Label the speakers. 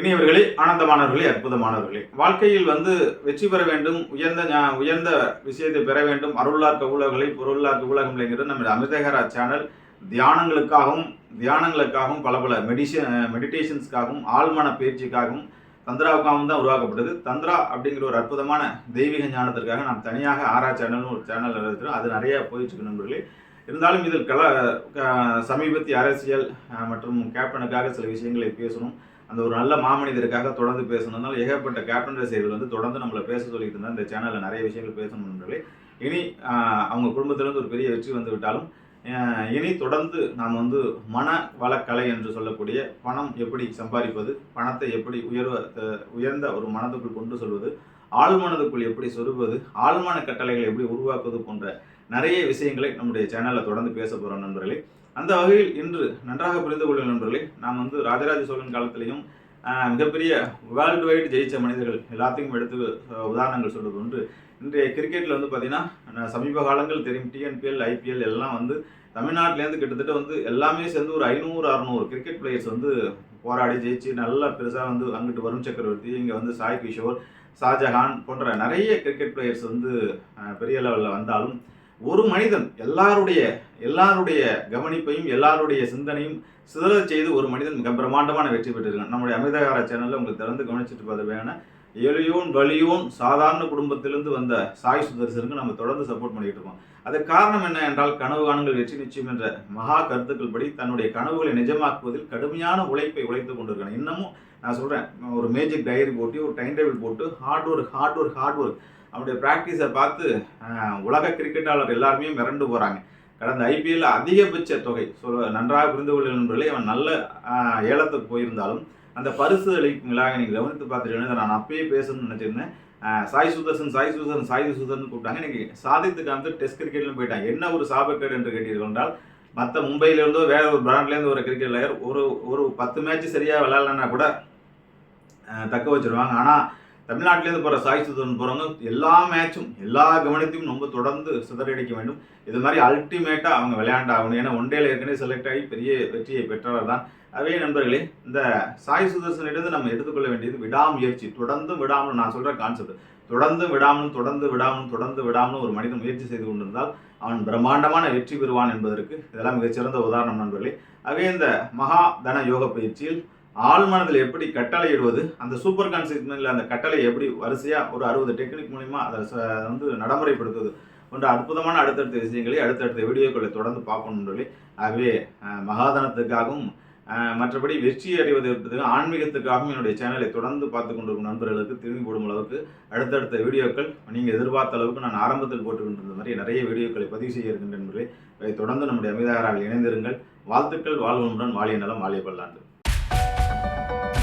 Speaker 1: இனியவர்களே ஆனந்தமானவர்களே அற்புதமானவர்களே. வாழ்க்கையில் வந்து வெற்றி பெற வேண்டும் உயர்ந்த ஞா- உயர்ந்த விஷயத்தை பெற வேண்டும். அருளார் கவுலகளை பொருளார் உலகம்ங்கிறது நம்முடைய அமிர்தகரா சேனல் தியானங்களுக்காகவும் தியானங்களுக்காகவும் பல பல மெடிஷன் மெடிடேஷன்ஸ்க்காகவும் ஆழ்மன பயிற்சிக்காகவும் தந்திராவுக்காகவும் தான் உருவாக்கப்பட்டது. தந்திரா அப்படிங்கிற ஒரு அற்புதமான தெய்வீக ஞானத்திற்காக நாம் தனியாக ஆரா சேனல்னு ஒரு சேனல் இருக்கிறோம் அது நிறைய போயிட்டு இருக்கு நண்பர்களே. இருந்தாலும் இதில் கல க- சமீபத்திய அரசியல் மற்றும் கேப்டனுக்காக சில விஷயங்களை பேசணும். அந்த ஒரு நல்ல மாமனிதருக்காக தொடர்ந்து பேசணும்னால ஏகப்பட்ட கேப்டன் ரசிகர்கள் வந்து தொடர்ந்து நம்மளை பேச சொல்லிட்டு இருந்தால் இந்த சேனலில் நிறைய விஷயங்கள் பேசணும் இனி அவங்க குடும்பத்திலிருந்து ஒரு பெரிய வெற்றி வந்து விட்டாலும் இனி தொடர்ந்து நாம் வந்து மன வளக்கலை என்று சொல்லக்கூடிய பணம் எப்படி சம்பாதிப்பது பணத்தை எப்படி உயர்வ உயர்ந்த ஒரு மனதுக்குள் கொண்டு சொல்வது ஆழ்மனதுக்குள் எப்படி சொருவது ஆழ்மன கட்டளைகளை எப்படி உருவாக்குவது போன்ற நிறைய விஷயங்களை நம்முடைய சேனலில் தொடர்ந்து பேச போகிறோம் நண்பர்களே. அந்த வகையில் இன்று நன்றாக புரிந்து கொள்ளும் நண்பர்களே. நாம் வந்து ராஜராஜ சோழன் காலத்திலையும் மிகப்பெரிய வேர்ல்டு வைடு ஜெயிச்ச மனிதர்கள் எல்லாத்தையும் எடுத்து உதாரணங்கள் சொல்வது ஒன்று இன்றைய கிரிக்கெட்டில் வந்து பார்த்தீங்கன்னா சமீப காலங்கள் தெரியும். டிஎன்பிஎல் ஐபிஎல் எல்லாம் வந்து தமிழ்நாட்டிலேருந்து கிட்டத்தட்ட வந்து எல்லாமே சேர்ந்து ஒரு ஐநூறு அறநூறு கிரிக்கெட் பிளேயர்ஸ் வந்து போராடி ஜெயிச்சு நல்லா பெருசாக வந்து அங்கிட்டு வருண் சக்கரவர்த்தி இங்கே வந்து சாய் கிஷோர் ஷாஜஹான் போன்ற நிறைய கிரிக்கெட் பிளேயர்ஸ் வந்து பெரிய லெவலில் வந்தாலும் ஒரு மனிதன் எல்லாருடைய எல்லாருடைய கவனிப்பையும் எல்லாருடைய சிந்தனையும் சிதறச் செய்து ஒரு மனிதன் மிக பிரம்மாண்டமான வெற்றி பெற்றிருக்கான். நம்முடைய அமிர்தகார சேனலில் உங்களுக்கு திறந்து கவனிச்சுட்டு பார்த்து வேணா எளியோன் வலியோன் சாதாரண குடும்பத்திலிருந்து வந்த சாய் சுதர்சனுக்கு நம்ம தொடர்ந்து சப்போர்ட் பண்ணிட்டு இருக்கோம். அதுக்கு காரணம் என்ன என்றால் கனவு காணுங்கள் வெற்றி நிச்சயம் என்ற மகா கருத்துக்கள் படி தன்னுடைய கனவுகளை நிஜமாக்குவதில் கடுமையான உழைப்பை உழைத்து கொண்டிருக்காங்க இன்னமும் நான் சொல்கிறேன் ஒரு மேஜிக் டைரி போட்டு ஒரு டைம் டேபிள் போட்டு hard work hard work hard work அவருடைய ப்ராக்டிஸை பார்த்து உலக கிரிக்கெட்டாளர் எல்லாருமே மிரண்டு போகிறாங்க கடந்த ஐபிஎல் அதிகபட்ச தொகை சொல் நன்றாக புரிந்து கொள்ள நண்பர்களே அவன் நல்ல ஏலத்துக்கு போயிருந்தாலும் அந்த பரிசு அளிக்கும் விழாவை நீங்கள் கவனித்து பார்த்துட்டீங்கன்னா நான் அப்பயே பேசணும்னு நினச்சிருந்தேன். சாய் சுதர்சன் சாய் சுதர்சன் சாய் சுதர்சன் கூப்பிட்டாங்க. இன்னைக்கு சாதித்து காமித்து டெஸ்ட் கிரிக்கெட்லையும் போயிட்டாங்க. என்ன ஒரு சாபக்கேடு என்று கேட்டீர்கள் என்றால் மற்ற மும்பையிலேருந்தோ வேறு வேற ஒரு பிராண்ட்லேருந்து ஒரு கிரிக்கெட் பிளேயர் ஒரு ஒரு பத்து மேட்ச் சரியாக விளையாடலன்னா கூட தக்க வச்சிருவாங்க. ஆனால் தமிழ்நாட்டிலேருந்து போகிற சாய் சுதன் போகிறவங்க எல்லா மேட்சும் எல்லா கவனத்தையும் ரொம்ப தொடர்ந்து சிதறடிக்க வேண்டும். இது மாதிரி அல்டிமேட்டாக அவங்க விளையாண்டாகணும். ஏன்னா ஒன் டேல ஏற்கனவே செலக்ட் ஆகி பெரிய வெற்றியை பெற்றவர் தான். அதே நண்பர்களே இந்த சாய் சுதர்சனிடம் நம்ம எடுத்துக்கொள்ள வேண்டியது விடாமுயற்சி. தொடர்ந்து விடாமல் நான் சொல்கிற கான்செப்ட் தொடர்ந்து விடாமலும் தொடர்ந்து விடாமலும் தொடர்ந்து விடாமல் ஒரு மனிதன் முயற்சி செய்து கொண்டிருந்தால் அவன் பிரம்மாண்டமான வெற்றி பெறுவான் என்பதற்கு இதெல்லாம் மிகச்சிறந்த உதாரணம் நண்பர்களே. ஆகவே இந்த மகா தன யோக பயிற்சியில் ஆழ்மனதில் எப்படி கட்டளையிடுவது? அந்த சூப்பர் கான்சியஸ்மெண்டில் அந்த கட்டளை எப்படி வரிசையாக ஒரு அறுபது டெக்னிக் மூலிமா அதை ச- வந்து நடைமுறைப்படுத்துவது? போன்ற அற்புதமான அடுத்தடுத்த விஷயங்களை அடுத்தடுத்த வீடியோக்களை தொடர்ந்து பார்க்கணும் சொல்லி ஆகவே மகாதனத்துக்காகவும் மற்றபடி வெற்றி அடைவதற்கு ஆன்மீகத்துக்காகவும் என்னுடைய சேனலை தொடர்ந்து பார்த்து கொண்டிருக்கும் நண்பர்களுக்கு திரும்பி போடும் அளவுக்கு அடுத்தடுத்த வீடியோக்கள் நீங்கள் எதிர்பார்த்த அளவுக்கு நான் ஆரம்பத்தில் போட்டுக்கொண்டிருந்த மாதிரி நிறைய வீடியோக்களை பதிவு செய்ய இருக்கின்ற என்பதை தொடர்ந்து நம்முடைய அமிதாராவில் இணைந்திருங்கள். வாழ்த்துக்கள் வாழ்வனுடன் வாழிய நலம் வாழிய பல்லாண்டு. Thank you.